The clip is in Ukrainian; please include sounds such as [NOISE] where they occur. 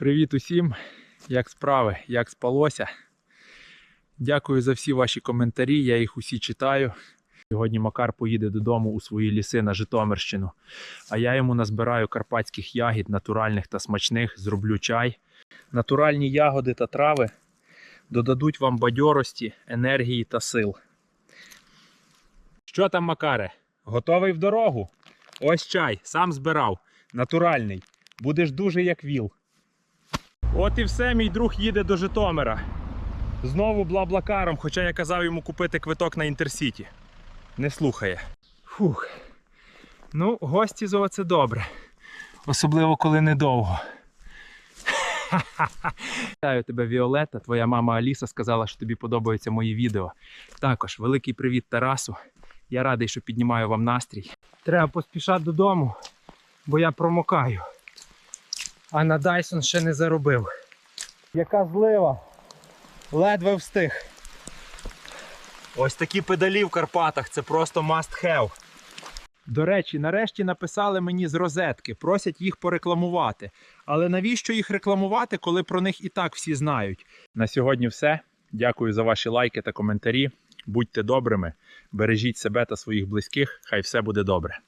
Привіт усім! Як справи, як спалося? Дякую за всі ваші коментарі, я їх усі читаю. Сьогодні Макар поїде додому у свої ліси на Житомирщину, а я йому назбираю карпатських ягід, натуральних та смачних, зроблю чай. Натуральні ягоди та трави додадуть вам бадьорості, енергії та сил. Що там, Макаре? Готовий в дорогу? Ось чай, сам збирав. Натуральний. Будеш дуже як віл. От і все, мій друг їде до Житомира. Знову блаблакаром, хоча я казав йому купити квиток на інтерсіті. Не слухає. Фух. Ну, гості зо це добре. Особливо, коли недовго. [LAUGHS] Вітаю тебе, Віолетта. Твоя мама Аліса сказала, що тобі подобаються мої відео. Також великий привіт Тарасу. Я радий, що піднімаю вам настрій. Треба поспішати додому, бо я промокаю. А на Дайсон ще не заробив. Яка злива. Ледве встиг. Ось такі педалі в Карпатах, це просто must have. До речі, нарешті написали мені з розетки, просять їх порекламувати. Але навіщо їх рекламувати, коли про них і так всі знають? На сьогодні все. Дякую за ваші лайки та коментарі. Будьте добрими, бережіть себе та своїх близьких, хай все буде добре.